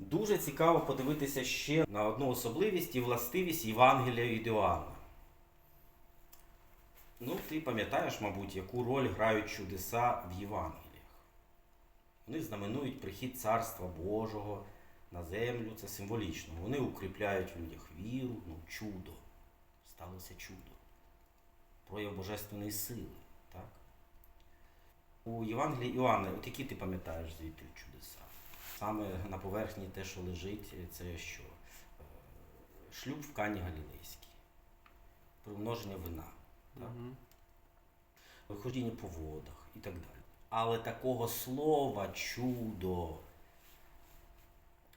Дуже цікаво подивитися ще на одну особливість і властивість Євангелія від Іоанна. Ну, ти пам'ятаєш, мабуть, яку роль грають чудеса в Євангеліях. Вони знаменують прихід Царства Божого на землю, це символічно. Вони укріпляють в людях віру, ну, чудо. Сталося чудо. Прояв божественної сили. Так? У Євангелії Іоанна, от які ти пам'ятаєш звідти чудеса? Саме на поверхні те, що лежить, це що? Е, Шлюб в Кані Галілейській, примноження вина, так? Мгм. ходіння по водах і так далі. Але такого слова чудо.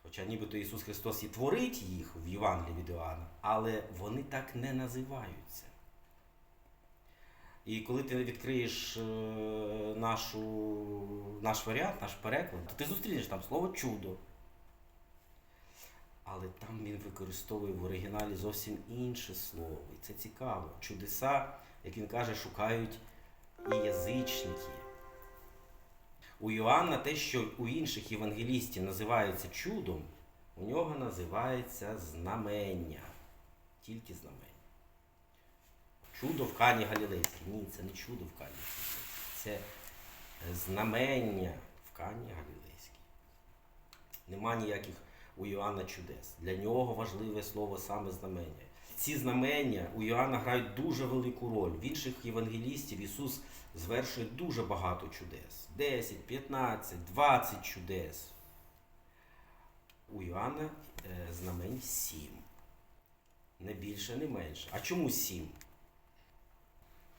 Хоча нібито Ісус Христос і творить їх в Євангелії від Іоанна, але вони так не називаються. І коли ти відкриєш е, нашу, наш варіант, наш переклад, то ти зустрінеш там слово чудо. Але там він використовує в оригіналі зовсім інше слово. І це цікаво. Чудеса, як він каже, шукають і язичники. У Йоанна те, що у інших євангелістів називається чудом, у нього називається знамення. Тільки знамення. Чудо в Кані Галілейській. Ні, це не чудо в Кані Галілейській. Це е, знамення в Кані Галілейській. Нема ніяких у Йоанна чудес. Для нього важливе слово саме знамення. Ці знамення у Йоанна грають дуже велику роль. В інших євангелістів Ісус звершує дуже багато чудес. 10, 15, 20 чудес. У Йоанна е, знамень 7. Не більше, не менше. А чому 7?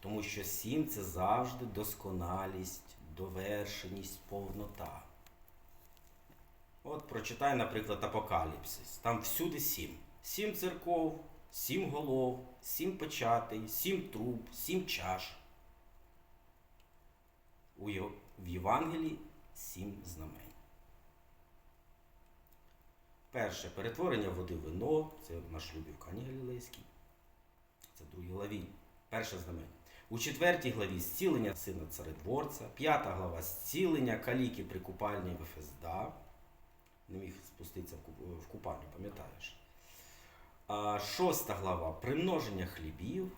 Тому що 7 це завжди досконалість, довершеність, повнота. От прочитай, наприклад, Апокаліпсис. Там всюди сім. Сім церков, сім голов, сім печатей, сім труб, сім чаш. У в Євангелії сім знамень. Перше перетворення води в вино, це на шлюбі в Кані Галілейській. Це в другій. Перше знамення. У четвертій главі зцілення сина царедворця, п'ята глава зцілення каліки при купальні Вефезда. Не міг спуститися в купальню, пам'ятаєш. Шоста глава примноження хлібів.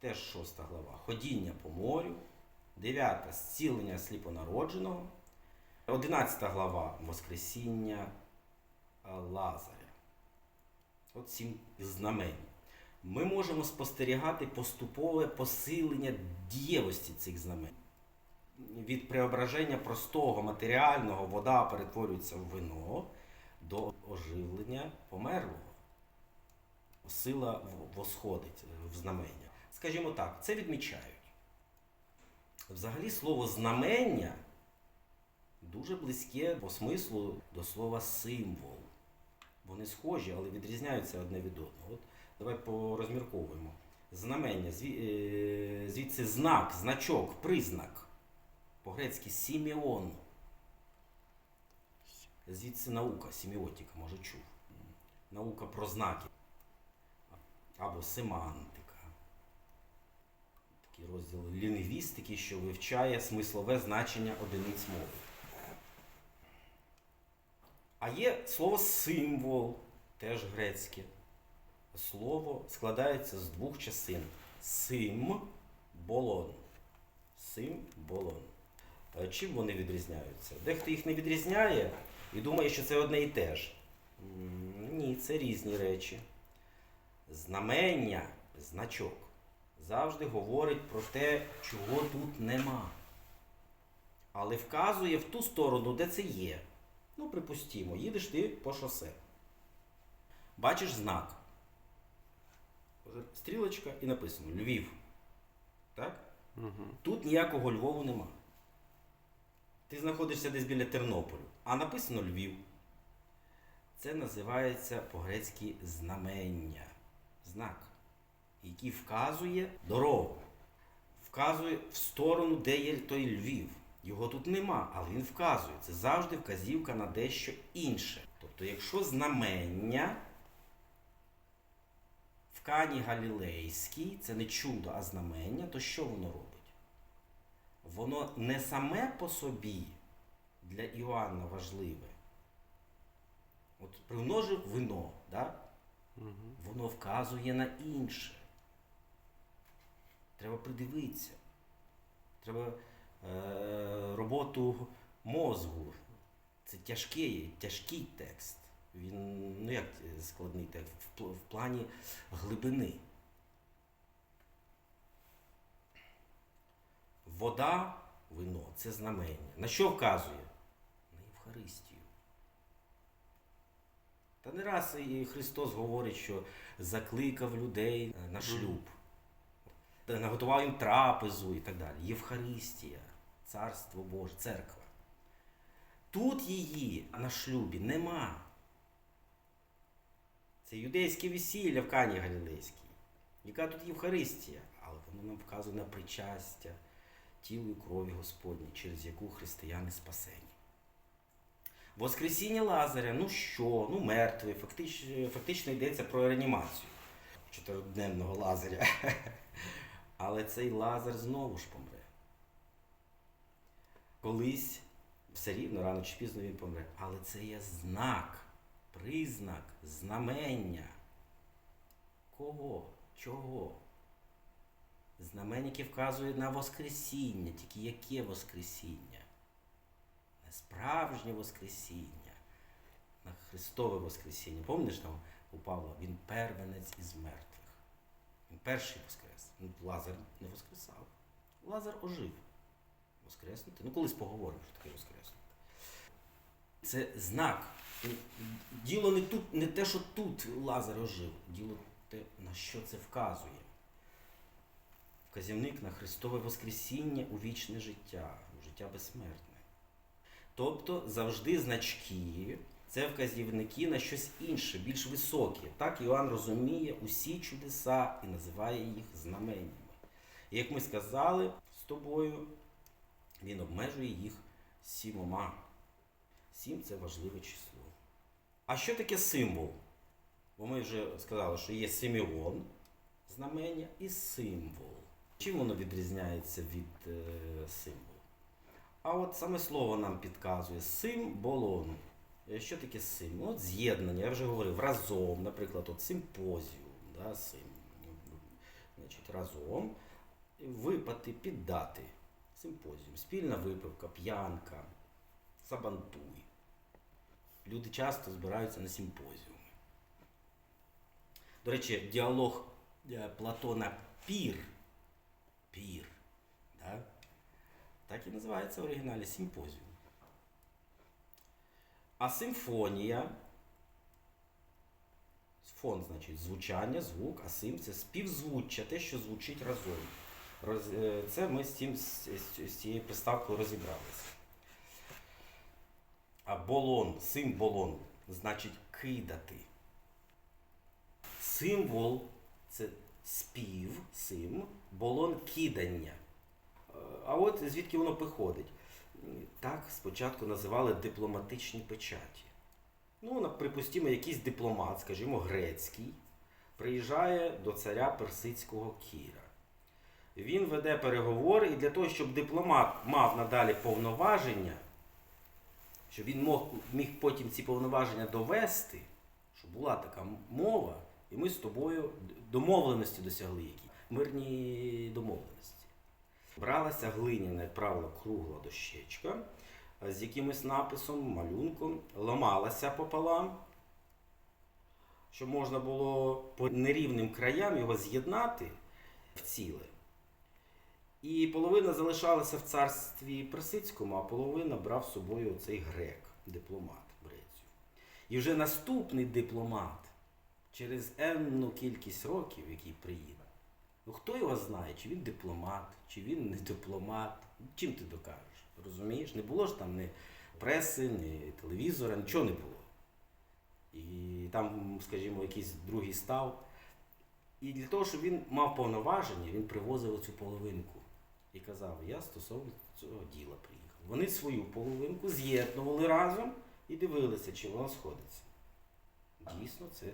Теж шоста глава. Ходіння по морю. Дев'ята зцілення сліпонародженого. Одинадцята глава Воскресіння Лазаря. От сім знамень. Ми можемо спостерігати поступове посилення дієвості цих знамень. Від преображення простого матеріального вода перетворюється в вино до оживлення померлого. Сила восходить в знамення. Скажімо так, це відмічають. Взагалі слово знамення дуже близьке по смислу до слова символ. Вони схожі, але відрізняються одне від одного. От давай порозмірковуємо. Знамення, е, звідси знак, значок, признак. По-грецьки сіміон. Звідси наука, сіміотика, може чув. Наука про знаки. Або семантика. Такий розділ лінгвістики, що вивчає смислове значення одиниць мови. А є слово символ, теж грецьке. Слово складається з двох частин. Сим болон. Сим болон. Е, Чим вони відрізняються? Дехто їх не відрізняє і думає, що це одне і те ж. Ні, це різні речі. Знамення, значок, завжди говорить про те, чого тут нема. Але вказує в ту сторону, де це є. Ну, припустімо, їдеш ти по шосе. Бачиш знак. Стрілочка і написано Львів. Так? Мгм. Тут ніякого Львову нема. Ти знаходишся десь біля Тернополю, а написано Львів. Це називається по-грецьки знамення. Знак, який вказує дорогу. Вказує в сторону, де є той Львів. Його тут нема, але він вказує. Це завжди вказівка на дещо інше. Тобто, якщо знамення Кані Галілейській, це не чудо, а знамення, то що воно робить? Воно не саме по собі для Іоанна важливе, От примножив вино, да? воно вказує на інше. Треба придивитися. Треба е, роботу мозгу. Це тяжкий, тяжкий текст. Він, ну як е, складний текст, в, в плані глибини. Вода, вино це знамення. На що вказує? На Євхаристію. Та не раз і Христос говорить, що закликав людей е, на шлюб, наготував їм трапезу і так далі. Євхаристія, Царство Боже, церква. Тут її на шлюбі нема. Це юдейське весілля в Кані Галілейській. Яка тут Євхаристія? Але воно нам вказує на причастя тілу і крові Господні, через яку християни спасені. Воскресіння Лазаря, ну що, ну мертвий, фактично, фактично йдеться про реанімацію чотириденного Лазаря. Але цей Лазар знову ж помре. Колись все рівно, рано чи пізно він помре. Але це є знак, признак, знамення. Кого? Чого? Знамення, яке вказує на Воскресіння, тільки яке Воскресіння? На справжнє Воскресіння, на Христове Воскресіння. Пам'ятаєш там у Павла, він первенець із мертвих. Він перший воскрес. Ну, Лазар не воскресав. Лазар ожив. Воскреснути. Ну, колись поговоримо, що таке воскреснути. Це знак. Діло не тут, не те, що тут Лазар ожив. Діло те, на що це вказує. Вказівник на Христове Воскресіння у вічне життя, у життя безсмертне. Тобто завжди значки це вказівники на щось інше, більш високе. Так Іоанн розуміє усі чудеса і називає їх знаменнями. І як ми сказали з тобою, він обмежує їх сімома. Сім це важливе число. А що таке символ? Бо ми вже сказали, що є семіон знамення і символ. Чим воно відрізняється від е, символу? А от саме слово нам підказує символон. Е, Що таке символ? От з'єднання, я вже говорив, разом, наприклад, от симпозіум, да, сим, значить, разом, випати, піддати. Симпозіум, спільна випивка, п'янка, сабантуй. Люди часто збираються на симпозіуми. До речі, діалог е, Платона Пір. Пір. Да? Так і називається в оригіналі симпозіум. А симфонія. Фон, значить, звучання, звук, а сим це співзвуччя, те, що звучить разом. Е, це ми з, цим, з цією приставкою розібралися. Болон, символон, значить кидати. Символ це спів, сим, болон кидання. А от звідки воно походить? Так спочатку називали дипломатичні печаті. Ну, припустімо, якийсь дипломат, скажімо, грецький, приїжджає до царя персидського Кіра. Він веде переговори, і для того, щоб дипломат мав надалі повноваження, щоб він мог, міг потім ці повноваження довести, щоб була така мова, і ми з тобою домовленості досягли які. Мирні домовленості. Бралася глиняна, як правило, кругла дощечка з якимось написом, малюнком, ламалася пополам, щоб можна було по нерівним краям його з'єднати в ціле. І половина залишалася в царстві персидському, а половина брав з собою цей грек, дипломат Грецію. І вже наступний дипломат через енну кількість років, який приїде, ну хто його знає, чи він дипломат, чи він не дипломат, чим ти докажеш? Розумієш? Не було ж там ні преси, ні телевізора, нічого не було. І там, скажімо, якийсь другий став. І для того, щоб він мав повноваження, він привозив оцю половинку і казав, я стосовно цього діла приїхав. Вони свою половинку з'єднували разом і дивилися, чи воно сходиться. Дійсно, це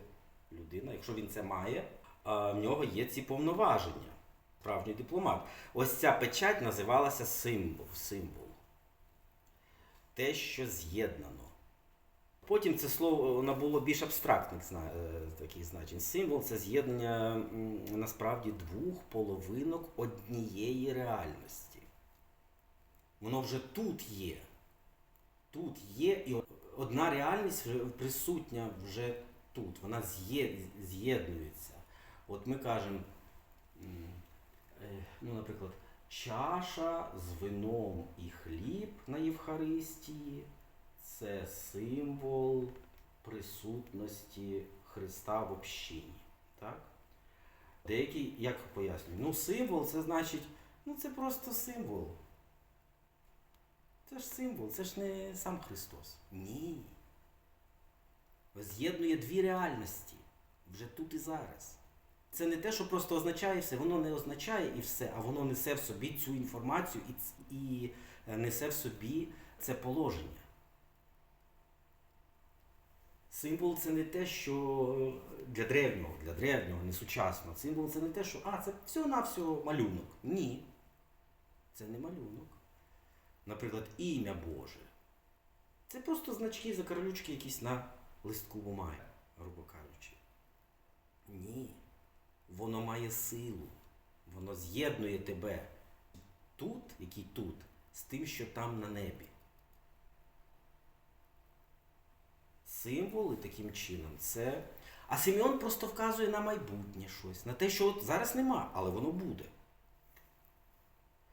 людина, якщо він це має, а в нього є ці повноваження. Справжній дипломат. Ось ця печать називалася символ. символ. Те, що з'єднано. Потім це слово набуло більш абстрактних е, таких значень. Символ це з'єднання насправді двох половинок однієї реальності. Воно вже тут є. Тут є, і одна реальність присутня вже тут. Вона з'єднується. От ми кажемо, е, ну, наприклад, чаша з вином і хліб на Євхаристії це символ присутності Христа в общині. Так? Деякі, як пояснюють, ну символ це значить, ну це просто символ. Це ж символ, це ж не сам Христос. Ні. З'єднує дві реальності вже тут і зараз. Це не те, що просто означає все, воно не означає і все, а воно несе в собі цю інформацію і, і е, несе в собі це положення. Символ це не те, що для древнього, для древнього, не сучасного. Символ це не те, що а, це всього-навсього малюнок. Ні. Це не малюнок. Наприклад, ім'я Боже. Це просто значки закарлючки якісь на листку бумаги, грубо кажучи. Ні. Воно має силу. Воно з'єднує тебе тут, який тут, з тим, що там на небі. Символи таким чином це. А Симеон просто вказує на майбутнє щось, на те, що от зараз нема, але воно буде.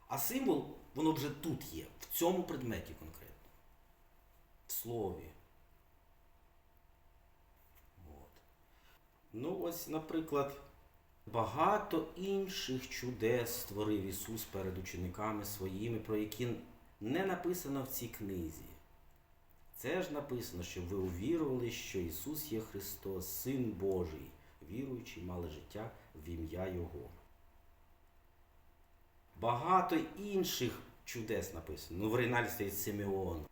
А символ, воно вже тут є, в цьому предметі конкретно. В слові. От. Ну, ось, наприклад, багато інших чудес створив Ісус перед учениками своїми, про які не написано в цій книзі. Це ж написано, щоб ви увірували, що Ісус є Христос, Син Божий, віруючи, мали життя в ім'я Його. Багато інших чудес написано. Ну, в оригіналі стоїть Симеон.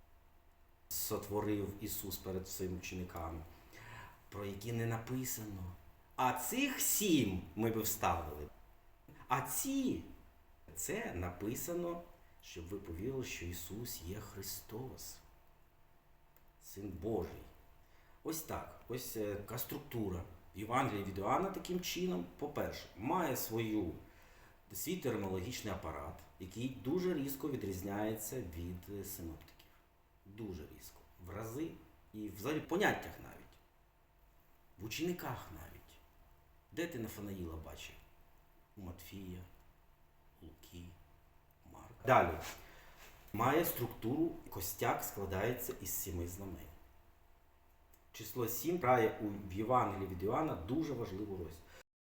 Сотворив Ісус перед своїми учениками, про які не написано. А цих сім ми би вставили. А ці це написано, щоб ви повірили, що Ісус є Христос. Син Божий. Ось так. Ось е, така структура. Євангелія від Іоанна таким чином, по-перше, має свою, свій термінологічний апарат, який дуже різко відрізняється від е, синоптиків. Дуже різко. В рази і взагалі в поняттях навіть. В учениках навіть. Де ти Нафанаїла бачив? У Матфія, Луки, Марка. Далі має структуру, костяк складається із сіми знамень. Число 7 грає у Євангелії від Іоанна дуже важливу роль.